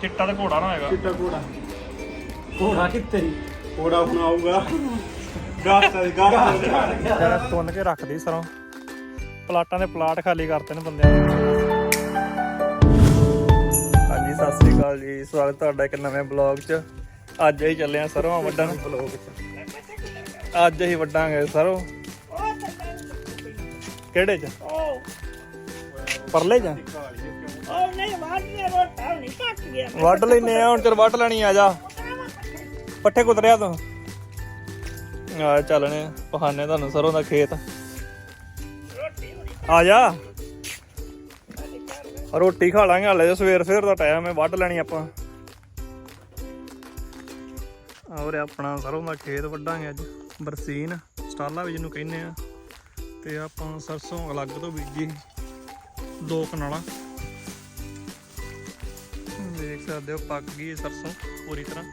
ਚਿੱਟਾ ਤੇ ਘੋੜਾ ਨਾ ਹੋਏਗਾ। ਚਿੱਟਾ ਘੋੜਾ। ਘੋੜਾ ਕਿੱਥੇ ਘੋੜਾ ਹੁਣ ਆਊਗਾ। ਗਾਸ ਗਾਸ ਜਰਾ ਤੁੰਨ ਕੇ ਰੱਖਦੀ ਸਰੋਂ। ਪਲਾਟਾਂ ਦੇ ਪਲਾਟ ਖਾਲੀ ਕਰਤੇ ਨੇ ਬੰਦਿਆਂ ਨੇ ਹਾਂਜੀ ਸਤਿ ਸ੍ਰੀ ਅਕਾਲ ਜੀ। ਸਵਾਗਤ ਤੁਹਾਡਾ ਇੱਕ ਨਵੇਂ ਬਲੌਗ 'ਚ। ਅੱਜ ਅਸੀਂ ਚੱਲੇ ਆ ਸਰੋਂ ਵੱਢਣ। ਅੱਜ ਅਸੀਂ ਵੱਢਾਂਗੇ ਸਰੋਂ। ਕਿਹੜੇ 'ਚ? ਪਰਲੇ 'ਚ? ਉਹ ਨਹੀਂ ਵਾੜਨੇ ਰੋਟਾ ਨਹੀਂ ਕੱਟ ਗਿਆ। ਵੱਢ ਲੈਨੇ ਆ ਹੁਣ ਚਲ ਵੱਢ ਲੈਣੀ ਆ ਜਾ। ਪੱਠੇ ਕੁਤਰਿਆ ਤੂੰ। ਆ ਚੱਲਣੇ ਪਹਾਨੇ ਤੁਹਾਨੂੰ ਸਰੋਂ ਦਾ ਖੇਤ। ਆ ਜਾ। ਰੋਟੀ ਖਾ ਲਾਂਗੇ ਹਾਲੇ ਸਵੇਰ ਸਵੇਰ ਦਾ ਟਾਈਮ ਹੈ ਵੱਢ ਲੈਣੀ ਆਪਾਂ। ਔਰ ਆਪਣਾ ਸਰੋਂ ਦਾ ਖੇਤ ਵੱਢਾਂਗੇ ਅੱਜ ਬਰਸੀਨ ਸਟਾਲਾ ਵੀ ਜਿਹਨੂੰ ਕਹਿੰਦੇ ਆ। ਤੇ ਆਪਾਂ ਸਰਸੋਂ ਅਲੱਗ ਤੋਂ ਬੀਜੀ ਦੋ ਕਨਾਲਾਂ। ਦੇਖ ਸਕਦੇ ਹੋ, ਪੱਕ ਗਈ ਸਰਸੋਂ ਪੂਰੀ ਤਰ੍ਹਾਂ।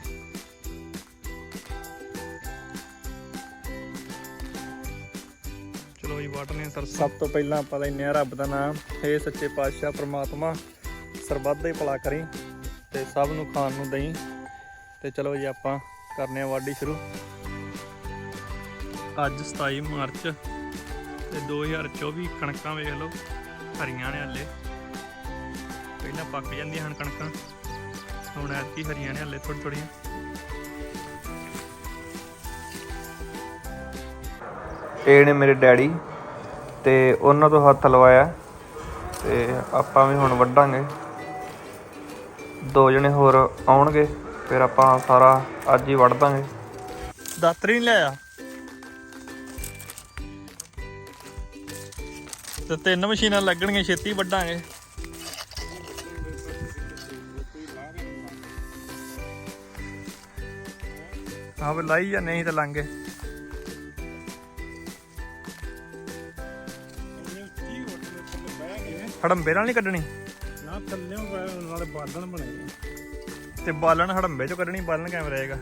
ਚਲੋ ਜੀ, ਵਾਟਨੇ ਸਰਸੋਂ। ਸਭ ਤੋਂ ਪਹਿਲਾਂ ਆਪਾਂ ਲੈਨੇ ਆ ਰੱਬ ਦਾ ਨਾਮ। ਹੇ ਸੱਚੇ ਪਾਤਸ਼ਾਹ, ਪ੍ਰਮਾਤਮਾ, ਸਰਬੱਤ ਦਾ ਹੀ ਭਲਾ ਕਰੀ ਤੇ ਸਭ ਨੂੰ ਖਾਣ ਨੂੰ ਦੇਈ। ਤੇ ਚਲੋ ਜੀ, ਆਪਾਂ ਕਰਨੇ ਆ ਵਾਢੀ ਸ਼ੁਰੂ। ਅੱਜ 27 ਮਾਰਚ ਤੇ 2024 ਕਣਕਾਂ ਵੇਖ ਲਓ, ਹਰੀਆਂ ਨੇ ਹਲੇ। ਪਹਿਲਾਂ ਪੱਕ ਜਾਂਦੀਆਂ ਹਨ ਕਣਕਾਂ। ਹੁਣ ਐਤਕੀ ਹਰੀਆਂ ਨੇ ਹਲੇ ਥੋੜੀ ਥੋੜੀਆਂ ਇਹ ਨੇ ਮੇਰੇ ਡੈਡੀ ਤੇ ਉਹਨਾਂ ਤੋਂ ਹੱਥ ਲਵਾਇਆ ਤੇ ਆਪਾਂ ਵੀ ਹੁਣ ਵੱਢਾਂਗੇ। ਦੋ ਜਣੇ ਹੋਰ ਆਉਣਗੇ ਫਿਰ ਆਪਾਂ ਸਾਰਾ ਅੱਜ ਹੀ ਵੱਢ ਦਾਂਗੇ। ਦਾਤਰੀ ਨਹੀਂ ਲਿਆ ਤੇ ਤਿੰਨ ਮਸ਼ੀਨਾਂ ਲੱਗਣਗੀਆਂ ਛੇਤੀ ਵੱਢਾਂਗੇ। ਹਾਂ ਵੀ ਲਾਈ ਜਾਂ ਨਹੀਂ ਤੇ ਲਾਂਗੇ। ਹੜੰਬੇ ਨਾਲ ਨਹੀਂ ਕੱਢਣੀ? ਨਾ ਥੱਲਿਓਂ ਨਾਲੇ ਬਾਦਲ ਬਣੇ ਤੇ ਬਾਲਣ ਹੜੰਬੇ ਚੋਂ ਕੱਢਣੀ ਬਾਲਣ ਕਿਵੇਂ ਰਹੇਗਾ?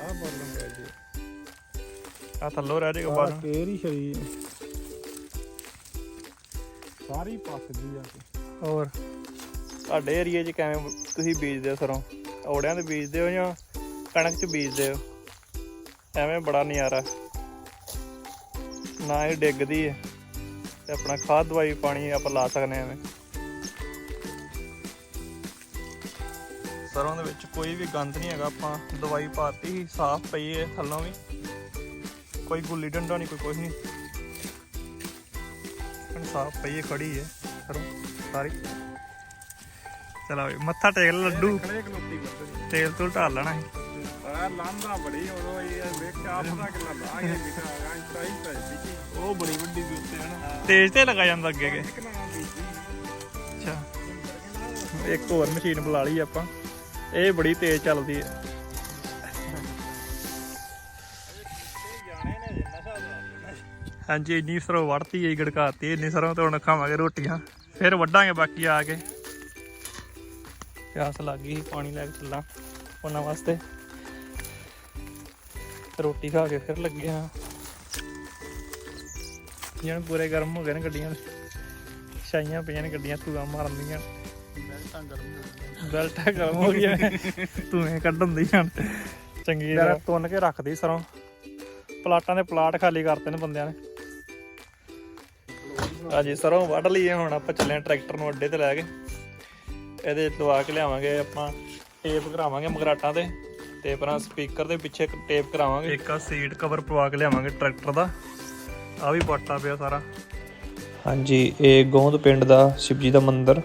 ਆ ਬਾਦਲ ਪੈ ਜੀ। ਆ ਥੱਲੋਂ ਰਹਿ ਜਾਏਗਾ ਆ ਬਾਲਣ। ਹੀ ਸ਼ਰੀਰ ਸਾਰੀ ਪੱਕ ਗਈ ਆ। ਕੇ ਹੋਰ? ਤੁਹਾਡੇ ਏਰੀਏ 'ਚ ਕਿਵੇਂ ਤੁਸੀਂ ਬੀਜਦੇ ਹੋ ਸਰੋਂ? ਔੜਿਆਂ ਤੇ ਬੀਜਦੇ ਹੋ ਜਾਂ ਕਣਕ 'ਚ ਬੀਜਦੇ ਹੋ ਐਵੇਂ ਬੜਾ ਨਜ਼ਾਰਾ। ਨਾ ਇਹ ਡਿੱਗਦੀ ਹੈ ਤੇ ਆਪਣਾ ਖਾਦ ਦਵਾਈ ਪਾਣੀ ਆਪਾਂ ਲਾ ਸਕਦੇ ਹਾਂ ਐਵੇਂ। ਸਰੋਂ ਦੇ ਵਿੱਚ ਕੋਈ ਵੀ ਗੰਦ ਨਹੀਂ ਹੈਗਾ, ਆਪਾਂ ਦਵਾਈ ਪਾਤੀ, ਸਾਫ਼ ਪਈ ਹੈ ਥੱਲੋਂ ਵੀ। ਕੋਈ ਗੁੱਲੀ ਡੰਡਾ ਨਹੀਂ, ਕੋਈ ਕੁਝ ਨਹੀਂ। ਸਾਫ਼ ਪਈ ਹੈ ਖੜੀ ਹੈ ਸਰੋਂ ਸਾਰੀ। ਚਲਾ ਵੀ ਮੱਥਾ ਟੇਕ ਲੈ ਲੱਡੂ। ਖੜੇ ਬੱਦਲ ਤੇਲ ਤੋਂ ਢਾਲ ਲੈਣਾ ਸੀ। ਆ ਲਾਂਦਾ ਬੜੀ ਉਦੋਂ ਇਹ ਵੇਖ ਕੇ ਆਪ ਦਾ ਕਿੰਨਾ ਲਾ ਕੇ ਬਿਠਾ ਗਾ ਇੰਤਾ ਹੀ ਪੈ ਸੀ। ਉਹ ਬੜੀ ਵੱਡੀ ਵੀ ਉੱਤੇ ਹਨ ਤੇਜ਼ ਤੇ ਲਗਾ ਜਾਂਦਾ ਅੱਗੇ ਬੀਜੀ ਅੱਛਾ। ਇੱਕ ਹੋਰ ਮਸ਼ੀਨ ਬੁਲਾ ਲਈ ਆਪਾਂ। ਇਹ ਬੜੀ ਤੇਜ਼ ਚੱਲਦੀ ਹੈ। ਹਾਂਜੀ ਇੰਨੀ ਸਰੋਂ ਵੜਤੀ ਹੈ ਗੜਕਾਤੀ ਇੰਨੀ ਸਰੋਂ ਤੇ ਹੁਣ ਖਾਵਾਂਗੇ ਰੋਟੀਆਂ। ਫਿਰ ਵੱਢਾਂਗੇ ਬਾਕੀ ਆ ਕੇ। ਪਿਆਸ ਲੱਗ ਗਈ ਸੀ, ਪਾਣੀ ਲੈ ਕੇ ਚੱਲਾਂ ਉਹਨਾਂ ਵਾਸਤੇ। ਰੋਟੀ ਖਾ ਕੇ ਫਿਰ ਲੱਗੇ ਹਾਂ। ਜਣ ਪੂਰੇ ਗਰਮ ਹੋ ਗਏ ਨੇ ਗੱਡੀਆਂ ਛਾਈਆਂ ਪਈਆਂ ਨੇ ਗੱਡੀਆਂ ਧੂਆਂ ਮਾਰਦੀਆਂ ਬੈਲਟਾਂ ਗਰਮ ਹੋ ਗਈਆਂ ਧੂਏ ਕੱਢਣ ਦੀ ਹਣ ਚੰਗੀ ਤਰ੍ਹਾਂ ਤੁੰਨ ਕੇ ਰੱਖਦੀ ਸਰੋਂ। ਪਲਾਟਾਂ ਦੇ ਪਲਾਟ ਖਾਲੀ ਕਰਤੇ ਨੇ ਬੰਦਿਆਂ ਨੇ। ਹਾਂਜੀ ਸਰੋਂ ਵੱਢ ਲਈਏ ਹੁਣ ਆਪਾਂ ਚੱਲੇ ਆਂ ਟਰੈਕਟਰ ਨੂੰ ਅੱਡੇ ਤੇ ਲੈ ਕੇ। ਇਹਦੇ ਲਵਾ ਕੇ ਲਿਆਵਾਂਗੇ ਆਪਾਂ ਟੇਪ ਕਰਾਵਾਂਗੇ ਮਗਰਾਟਾਂ ਤੇ ਤੇ ਆਪਣਾ ਸਪੀਕਰ ਦੇ ਪਿੱਛੇ ਟੇਪ ਕਰਾਵਾਂਗੇ। ਇੱਕ ਆ ਸੀਟ ਕਵਰ ਪਵਾ ਕੇ ਲਿਆਵਾਂਗੇ ਟਰੈਕਟਰ ਦਾ। ਆ ਵੀ ਪਾਟਾ ਪਿਆ ਸਾਰਾ। ਹਾਂਜੀ ਇਹ ਗੋਂਦ ਪਿੰਡ ਦਾ ਸ਼ਿਵਜੀ ਦਾ ਮੰਦਿਰ।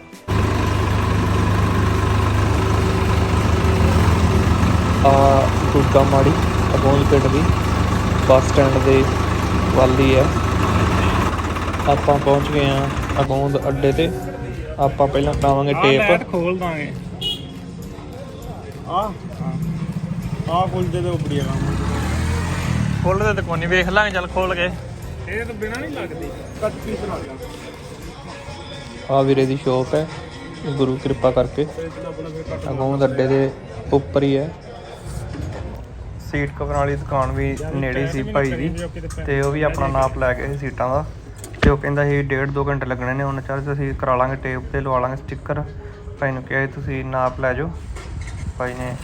ਆ ਗੁੱਗਾ ਮਾੜੀ ਗੋਂਦ ਪਿੰਡ ਦੀ ਬੱਸ ਸਟੈਂਡ ਦੇ ਵੱਲ ਹੀ। ਹੈ ਆਪਾਂ ਪਹੁੰਚ ਗਏ ਆ ਅਗੋਂਦ ਅੱਡੇ ਤੇ। ਆਪਾਂ ਪਹਿਲਾਂ ਕਰਾਵਾਂਗੇ ਟੇਪ ਖੋਲ ਦਾਂਗੇ। ਆ ਆ ਕੁਲਜੇ ਦੇ ਉਪੜੀ ਕੰਮ। ਖੋਲ ਦੇ ਤੇ ਕੋਈ ਨਹੀਂ ਵੇਖ ਲਾਂਗੇ ਚੱਲ ਖੋਲ ਕੇ। ਇਹ ਤਾਂ ਬਿਨਾ ਨਹੀਂ ਲੱਗਦੀ। ਕੱਚੀ ਬਣਾ ਲਾਂ। ਆ ਵੀਰੇ ਦੀ ਸ਼ੋਪ ਹੈ ਗੁਰੂ ਕਿਰਪਾ ਕਰਕੇ। ਅਗੋਂਦ ਅੱਡੇ ਦੇ ਉੱਪਰ ਹੀ ਹੈ। ਸੀਟ ਕਵਰ ਵਾਲੀ ਦੁਕਾਨ ਵੀ ਨੇੜੇ ਸੀ ਭਾਈ ਦੀ ਤੇ ਉਹ ਵੀ ਆਪਣਾ ਨਾਪ ਲੈ ਸੀ ਸੀਟਾਂ ਦਾ। ਤੇ ਉਹ ਕਹਿੰਦਾ ਸੀ ਡੇਢ ਦੋ ਘੰਟੇ ਲੱਗਣੇ ਨੇ ਉਹਨਾਂ ਚਾਰ ਅਸੀਂ ਕਰਾ ਲਾਂਗੇ ਟੇਪ ਤੇ ਲਵਾ ਲਾਂਗੇ ਸਟicker ਭਾਈ ਨੂੰ ਕਿਹਾ ਸੀ ਤੁਸੀਂ ਨਾਪ ਲੈ ਜਾਓ। ਭਾਈ ਨੇ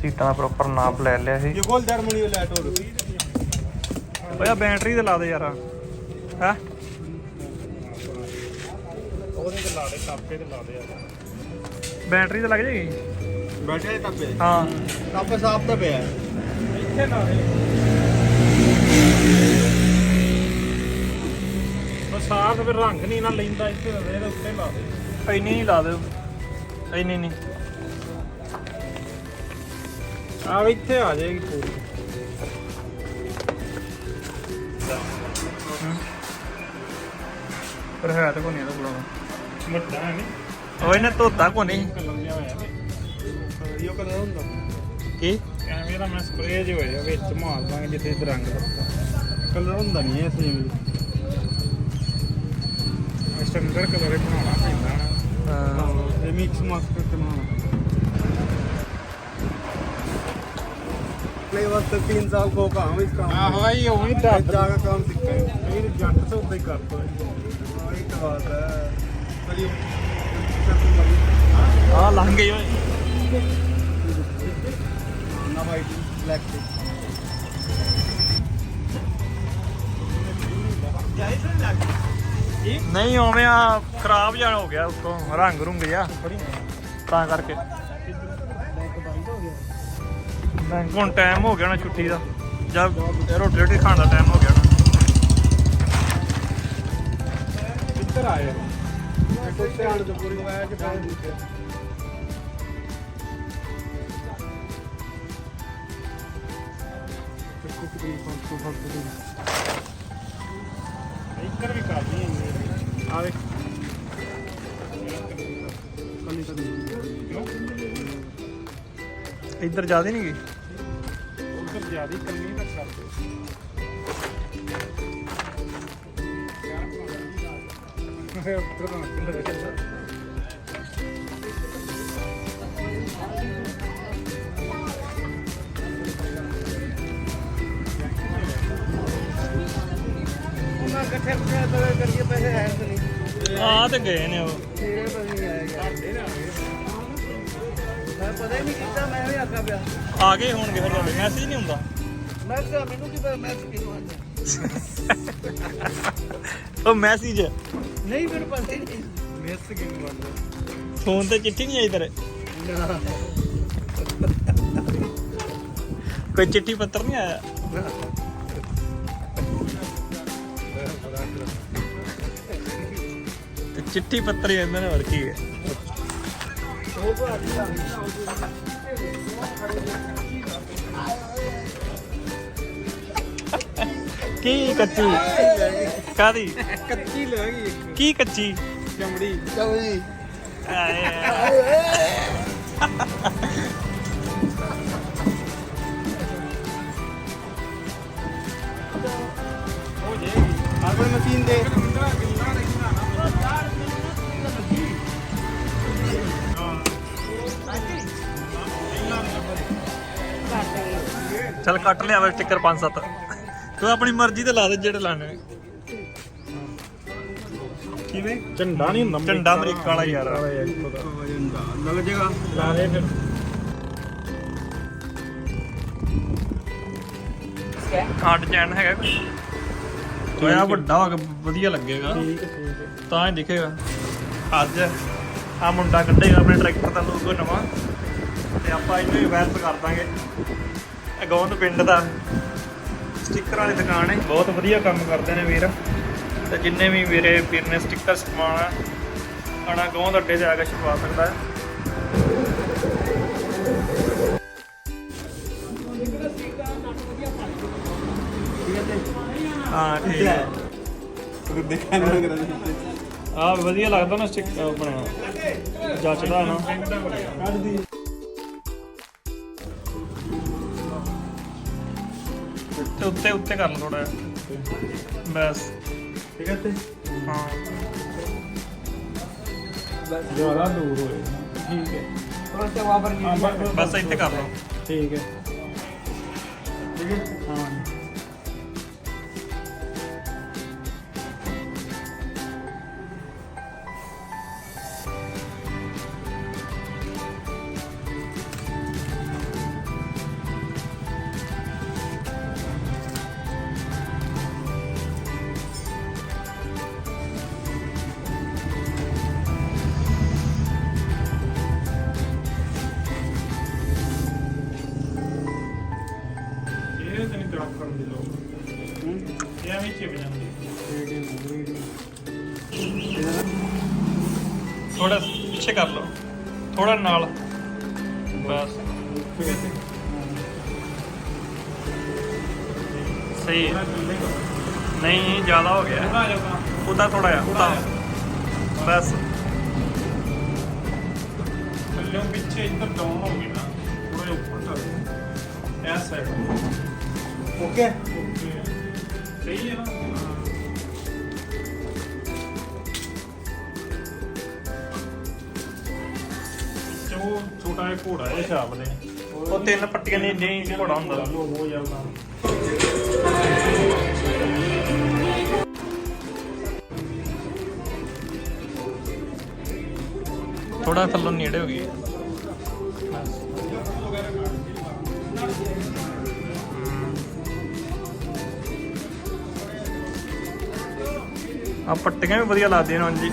ਸੀਟਾਂ ਦਾ ਪ੍ਰੋਪਰ ਨਾਪ ਲੈ ਲਿਆ ਸੀ। ਗੋਲ ਜਰਮਨੀ ਵਾਲਾ ਟੋਰ ਓਏ ਬੈਟਰੀ ਤੇ ਲਾ ਦੇ ਯਾਰ। ਹੈ? ਉਹਦੇ ਤੇ ਲਾ ਦੇ ਟਾਪੇ ਤੇ ਲਾ ਦੇ ਯਾਰ। ਬੈਟਰੀ ਤੇ ਲੱਗ ਜਾਏਗੀ? ਬੈਠੇ ਦੇ ਟਾਪੇ ਹਾਂ। ਟਾਪੇ ਸਾਫ਼ ਤਾਂ ਪਿਆ। ਇੱਥੇ ਲਾ ਬਸਾਤ ਫਿਰ ਰੰਗ ਨਹੀਂ ਨਾ ਲੈਂਦਾ ਇੱਥੇ ਦੇ ਇਹਦੇ ਉੱਤੇ ਲਾ ਦੇ। ਇੰਨੀ ਨਹੀਂ ਲਾ ਦਿਓ। ਇੰਨੀ ਨਹੀਂ। ਆ ਇੱਥੇ ਆ ਜਾਏਗੀ ਪੂਰੀ। ਪਰ ਹੈ ਤਾਂ ਕੋਈ ਨਹੀਂ ਇਹਦਾ ਵੱਡਾ ਹੈ ਨਹੀਂ। ਓਏ ਨੇ ਧੋਤਾ ਕੋ ਨਹੀਂ। ਕਲਰ ਇਹੋ ਹੁੰਦਾ। ਕੀ? ਐਵੇਂ ਦਾ ਮੈਂ ਸਪਰੇਅ ਜਿਹਾ ਹੋਇਆ ਵਿੱਚ ਮਾਰ ਦਾਂਗੇ ਜਿੱਥੇ ਤੇ ਰੰਗ ਲੱਗਾ। ਕਲਰ ਹੁੰਦਾ ਨਹੀਂ ਐ ਸੇਮ ਸਟੰਗਰ ਕਲਰੇ ਬਣਾਉਣਾ ਪੈਂਦਾ। ਹਾਂ। ਇਹ ਮਿਕਸ ਮਾਸਟਰ ਤੇ ਬਣਾਉਣਾ ਵਾਸਤੇ 3 ਸਾਲ ਕੋ ਕਾਮ ਇਸ ਕਾਮ ਆਹੋ ਹੀ ਉਹੀ ਦੱਸ ਜਾ ਕੇ ਕੰਮ ਸਿੱਖਿਆ ਇਹ ਜੱਟ ਤੋਂ ਉੱਤੇ ਹੀ ਕਰਦਾ। ਹਾਂ ਇਹ ਕਵਾਲ ਹੈ। ਚਲੀ ਆ ਲੰਘ ਗਈ ਓਏ। ਨਾ ਭਾਈ ਬਲੈਕ ਤੇ ਜਾਈ ਸਰ ਲੱਗ ਹਾਂਜੀ ਨਹੀਂ ਉਵੇਂ ਆ ਖਰਾਬ ਜਾਣ ਹੋ ਗਿਆ ਉੱਤੋਂ ਰੰਗ ਰੁੰਗ ਜਿਆ ਤਾਂ ਕਰਕੇ। ਹੁਣ ਟਾਈਮ ਹੋ ਗਿਆ ਨਾ ਛੁੱਟੀ ਦਾ। ਜਦ ਰੋਟੀ ਰੋਟੀ ਖਾਣ ਦਾ ਟਾਈਮ ਹੋ ਗਿਆ ਨਾ। ਕਿੱਧਰ ਆਏ ਕੋਈ ਧਿਆਨ ਤੋਂ ਪੂਰੀ ਆਇਆ ਕਿ ਟਾਈਮ ਦਿੱਤੇ ਕੁੱਤੇ ਦੀ ਪੰਪ ਤੋਂ ਫੱਟ ਦੇ ਇੱਧਰ ਵੀ ਕਰ ਲਈ। ਇੱਧਰ ਜ਼ਿਆਦਾ ਨਹੀਂ ਗਈ ਉੱਧਰ ਜ਼ਿਆਦਾ ਕੰਨੀ ਤੱਕ ਕਰਦੇ ਯਾਰ ਪਾਣੀ ਦੀ ਲਾਜ ਆ ਤੇ ਗਏ ਨੇ ਉਹ। ਆ ਗਏ ਹੋਣਗੇ ਫਿਰ ਤੁਹਾਡੇ ਮੈਸੇਜ ਨਹੀਂ ਹੁੰਦਾ? ਮੈਂ ਕਿਹਾ ਮੈਨੂੰ ਕੀ ਮੈਸੇਜ ਕਿਉਂ ਆਉਂਦਾ ਉਹ ਮੈਸੇਜ। ਨਹੀਂ ਫੋਨ ਤੇ ਚਿੱਠੀ ਨਹੀਂ ਆਈ ਤੇਰੇ? ਕੋਈ ਚਿੱਠੀ ਪੱਤਰ ਨਹੀਂ ਆਇਆ? ਚਿੱਠੀ ਪੱਤਰ ਇਹਨਾਂ ਨੇ ਹੋਰ ਹੈ। ਕੀ ਕੱਚੀ? ਕਾਦੀ ਕੱਚੀ ਲੈ ਗਈ ਕੀ ਕੱਚੀ? ਚਮੜੀ। ਚਮੜੀ। ਆਏ। ਉਹ ਜੇ ਆਰਬਨ ਮਸ਼ੀਨ ਦੇ। ਚੱਲ ਕੱਟ ਲਿਆ ਵੇ ਸਟicker 5-7 ਤੂੰ ਆਪਣੀ ਮਰਜ਼ੀ ਤੇ ਲਾ ਦੇ ਜਿਹੜੇ ਲਾਣੇ ਕਿਵੇਂ? ਝੰਡਾ ਨਹੀਂ ਹੁੰਦਾ ਝੰਡਾ ਅਮਰੀਕਾ ਵਾਲਾ ਯਾਰ। ਲੱਗ ਜੇਗਾ। ਲਾ ਦੇ ਫਿਰ। ਕਾਟ ਚੈਨ ਹੈਗਾ ਕੋਈ ਤੋਇਆ ਵੱਡਾ ਹੋ ਕੇ ਵਧੀਆ ਲੱਗੇਗਾ। ਤਾਂ ਹੀ ਦਿਖੇਗਾ। ਅੱਜ ਆ ਮੁੰਡਾ ਕੱਢੇਗਾ ਆਪਣੇ ਟਰੈਕਟਰ ਦਾ ਲੋਗੋ ਨਵਾਂ। ਤੇ ਆਪਾਂ ਇਹਨੂੰ ਇਵੈਂਟ ਕਰ ਦਾਂਗੇ। ਅਗੌਂਦ ਪਿੰਡ ਦਾ ਸਟicker ਵਾਲੀ ਦੁਕਾਨ ਹੈ। ਬਹੁਤ ਵਧੀਆ ਕੰਮ ਕਰਦੇ ਨੇ ਵੀਰ। ਤੇ ਜਿੰਨੇ ਵੀ ਵੀਰੇ ਵੀਰ ਨੇ ਸਟicker ਸਮਾਣਾ ਆਣਾ ਗੌਂਦ ਅੱਡੇ ਤੇ ਆ ਕੇ ਛਪਵਾ ਸਕਦਾ ਹੈ। ਹਾਂ ਠੀਕ ਹੈ। ਦੇਖਾਂ ਨਾ ਕਰਾਂ ਆ ਵਧੀਆ ਲੱਗਦਾ ਨਾ ਸਟਿਕ ਬਣਿਆ। ਜੱਚਦਾ ਨਾ। ਉੱਤੇ ਉੱਤੇ ਕਰ ਲਓ ਥੋੜਾ ਬਸ। ਠੀਕ ਹੈ ਤੇ? ਹਾਂ। ਬਸ ਜ਼ਿਆਦਾ ਦੂਰ ਹੋਏ। ਠੀਕ ਹੈ। ਥੋੜਾ ਜਿਹਾ ਵਾਪਰ ਗਈ ਬਸ ਇੱਥੇ ਕਰ ਲਓ। ਠੀਕ ਹੈ। ਹਾਂ। ਐਵੇਂ ਚਿਪ ਜਾਂਦੀ ਥੋੜਾ ਪਿੱਛੇ ਕਰ ਲਓ ਥੋੜਾ ਨਾਲ ਬਸ ਸਹੀ ਹੈ। ਨਹੀਂ ਜ਼ਿਆਦਾ ਹੋ ਗਿਆ ਉਹਦਾ ਥੋੜਾ ਜਿਹਾ ਉਹਦਾ ਬਸ ਥੱਲੇ ਪਿੱਛੇ ਇੱਧਰ ਡਾਊਨ ਹੋ ਗਈ ਨਾ ਸਹੀ ਹੈ ਨਾ ਪਿੱਛੇ ਛੋਟਾ ਜਿਹਾ ਘੋੜਾ ਹੈ ਛਾਪ ਦੇ ਉਹ ਤਿੰਨ ਪੱਟੀਆਂ ਨਹੀਂ ਨਹੀਂ ਘੋੜਾ ਹੁੰਦਾ। ਉਹ ਜਾਂਦਾ ਥੋੜਾ ਥੱਲੋਂ ਨੇੜੇ ਹੋ ਗਈ। ਆ ਪੱਟੀਆਂ ਵੀ ਵਧੀਆ ਲੱਗਦੀਆਂ ਨੇ ਹਾਂਜੀ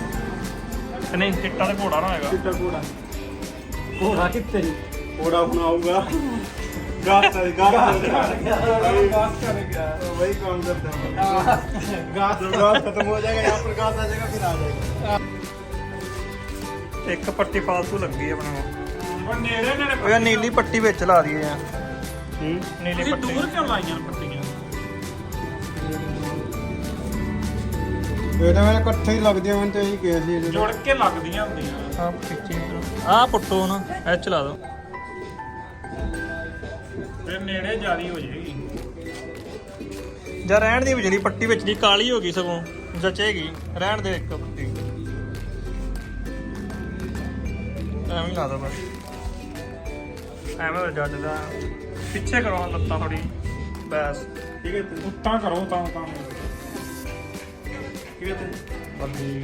ਤੇ ਨਹੀਂ ਚਿੱਟਾ ਤੇ ਘੋੜਾ ਨਾ ਹੋਏਗਾ ਕਿੱਡਾ ਘੋੜਾ ਘੋੜਾ ਕਿੱਥੇ ਘੋੜਾ ਹੁਣ ਆਊਗਾ ਗਾਸ ਕਰ ਗਾਸ ਗਾਸ ਕਰ ਗਿਆ वही काम करता है घास घास खत्म हो जाएगा यहाँ पर घास आ जाएगा फिर आ जाएगा ਇੱਕ ਪੱਟੀ ਫਾਲਤੂ ਲੱਗੀ ਆਪਣੇ ਕੋਲ ਉਹ ਨੇੜੇ ਨੇੜੇ ਉਹ ਯਾਰ ਨੀਲੀ ਪੱਟੀ ਵਿੱਚ ਲਾ ਦਈਏ ਆ ਨੀਲੀ ਤੁਸੀਂ ਪੱਟੀ ਦੂਰ ਕਿਉਂ ਲਾਈਆਂ ਪੱਟੀਆਂ ਇਹ ਤਾਂ ਮੇਰੇ ਇਕੱਠੇ ਹੀ ਲੱਗਦੇ ਹਨ ਤੇ ਇਹੀ ਕਿਹਾ ਸੀ ਇਹਦੇ ਜੁੜ ਕੇ ਲੱਗਦੀਆਂ ਹੁੰਦੀਆਂ। ਆ ਪਿੱਛੇ ਆ ਪੁੱਟੋ ਨਾ ਇਹ ਚਲਾ ਦੋ ਫਿਰ ਨੇੜੇ ਜਾਰੀ ਹੋ ਜਾਏਗੀ। ਜਾਂ ਰਹਿਣ ਦੀ ਵਿਚਲੀ ਪੱਟੀ ਵਿੱਚ ਦੀ ਕਾਲੀ ਹੋ ਗਈ ਸਗੋਂ ਜਚੇਗੀ। ਰਹਿਣ ਦੇ ਇੱਕ ਪੱਟੀ। ਐਵੇਂ ਹੀ ਲਾ ਦੋ ਬਸ। ਐਵੇਂ ਜੱਜਦਾ ਪਿੱਛੇ ਕਰੋ ਲੱਤਾਂ ਥੋੜੀ ਬਸ। ਠੀਕ ਹੈ ਉੱਤਾਂ ਕਰੋ ਤਾਂ ਤਾਂ। ਹੈ ਤੇ ਬੱਦੀ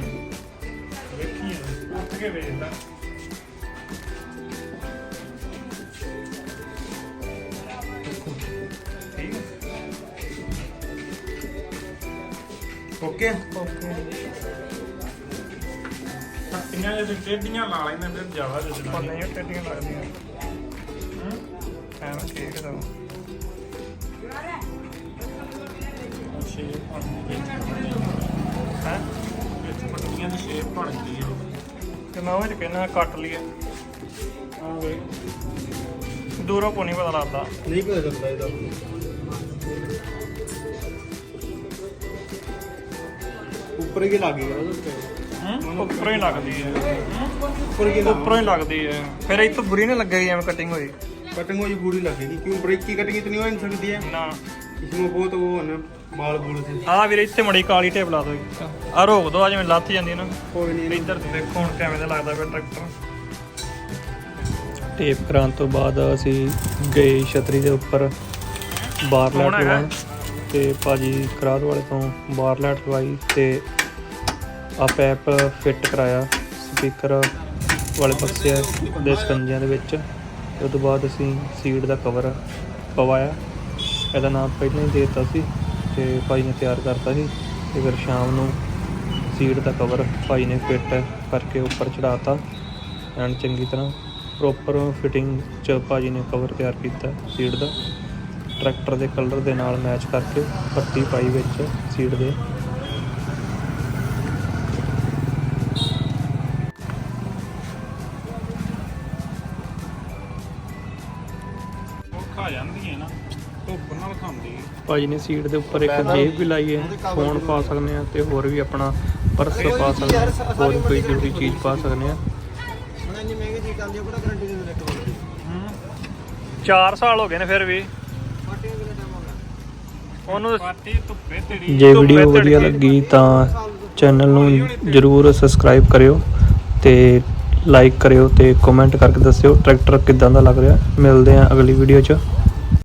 ਵੇਖੀ ਉੱਠ ਕੇ ਵੇਖਦਾ ਹੈ ਓਕੇ ਓਕੇ ਟੱਟੀਆਂ ਜੇ ਟੇਡੀਆਂ ਲਾ ਲੈਂਦੇ ਫਿਰ ਜ਼ਿਆਦਾ ਪਰ ਨਹੀਂ ਟੱਡੀਆਂ ਲੱਗਦੀਆਂ ਐਵੇਂ ਠੀਕ ਹੈ ਸ਼ੇਪ ਬਣ ਗਈ ਹੈ ਵਿੱਚ ਪੱਟੀਆਂ ਦੀ ਸ਼ੇਪ ਬਣ ਗਈ ਹੈ ਤੇ ਮੈਂ ਉਹ ਚ ਕਹਿਣਾ ਕੱਟ ਲਈਏ ਆ ਵੇ ਦੂਰੋਂ ਕੋ ਨਹੀਂ ਪਤਾ ਲੱਗਦਾ ਨਹੀਂ ਪਤਾ ਚੱਲਦਾ ਇਹਦਾ ਉੱਪਰ ਹੀ ਲੱਗੇਗਾ ਉਹਦੇ ਹੂੰ ਉੱਪਰੋਂ ਹੀ ਲੱਗਦੀ ਹੈ ਉੱਪਰ ਕੀ ਉੱਪਰੋਂ ਹੀ ਲੱਗਦੀ ਹੈ ਫਿਰ ਇਹ ਤੋਂ ਬੁਰੀ ਨਹੀਂ ਲੱਗੇਗੀ ਐਵੇਂ ਕਟਿੰਗ ਹੋਈ कटिंग मुझे बुरी लगेगी क्यों ब्रेक की कटिंग इतनी हो नहीं सकती है ਨਾ इसमें बहुत वो है ना ਕਾਲੀ ਟੇਪ ਲਾ ਦੋ ਆ ਰੋਕ ਦੋ ਆ ਜਿਵੇਂ ਲੱਥ ਜਾਂਦੀ ਨਾ। ਕੋਈ ਨਹੀਂ ਇੱਧਰ ਦੇਖੋ ਹੁਣ ਕਿਵੇਂ ਦਾ ਲੱਗਦਾ ਪਿਆ ਟਰੈਕਟਰ। ਟੇਪ ਕਰਾਂ ਤੋਂ ਬਾਅਦ ਅਸੀਂ ਗਏ ਛਤਰੀ ਦੇ ਉੱਪਰ ਬਾਰ ਲੈਟ ਲਵਾਉਣ। ਤੇ ਭਾਜੀ ਖਰਾਦ ਵਾਲੇ ਤੋਂ ਬਾਰ ਲੈਟ ਲਵਾਈ ਤੇ ਆ ਪੈਪ ਫਿੱਟ ਕਰਾਇਆ ਸਪੀਕਰ ਵਾਲੇ ਪਾਸੇ ਦੇ ਸਕੰਜਿਆਂ ਦੇ ਵਿੱਚ। ਉਸ ਤੋਂ ਬਾਅਦ ਅਸੀਂ ਸੀਟ ਦਾ ਕਵਰ ਪਵਾਇਆ। ਇਹਦਾ ਨਾਮ ਪਹਿਲਾਂ ਹੀ ਦੇ ਦਿੱਤਾ ਸੀ। ਤੇ ਭਾਈ ਨੇ ਤਿਆਰ ਕਰਤਾ ਸੀ ਤੇ ਫਿਰ ਸ਼ਾਮ ਨੂੰ ਸੀਟ ਦਾ ਕਵਰ ਭਾਈ ਨੇ ਫਿੱਟ ਕਰਕੇ ਉੱਪਰ ਚੜਾਤਾ ਐਂਡ ਚੰਗੀ ਤਰ੍ਹਾਂ ਪ੍ਰੋਪਰ ਫਿਟਿੰਗ ਚ ਭਾਜੀ ਨੇ ਕਵਰ ਤਿਆਰ ਕੀਤਾ ਸੀਟ ਦਾ। ਟਰੈਕਟਰ ਦੇ ਕਲਰ ਦੇ ਨਾਲ ਮੈਚ ਕਰਕੇ ਪੱਤੀ ਪਾਈ ਵਿੱਚ ਸੀਟ ਦੇ। ਭਾਜੀ ਨੇ ਸੀਟ ਦੇ ਉੱਪਰ ਇੱਕ ਜੇਬ ਵੀ ਲਾਈ ਹੈ ਫੋਨ ਪਾ ਸਕਦੇ ਆ ਤੇ ਹੋਰ ਵੀ ਆਪਣਾ ਪਰਸ ਪਾ ਸਕਦੇ ਆ ਹੋਰ ਕੋਈ ਜ਼ਰੂਰੀ ਚੀਜ਼ ਪਾ ਸਕਦੇ ਆ ਜੇ ਵੀਡੀਓ ਵਧੀਆ ਲੱਗੀ ਤਾਂ ਚੈਨਲ ਨੂੰ ਜਰੂਰ ਸਬਸਕ੍ਰਾਈਬ ਕਰਿਓ ਤੇ ਲਾਈਕ ਕਰਿਓ ਤੇ ਕਮੈਂਟ ਕਰਕੇ ਦੱਸਿਓ ਟਰੈਕਟਰ ਕਿਦਾਂ ਦਾ ਲੱਗ ਰਿਹਾ। ਮਿਲਦੇ ਆ ਅਗਲੀ ਵੀਡੀਓ 'ਚ।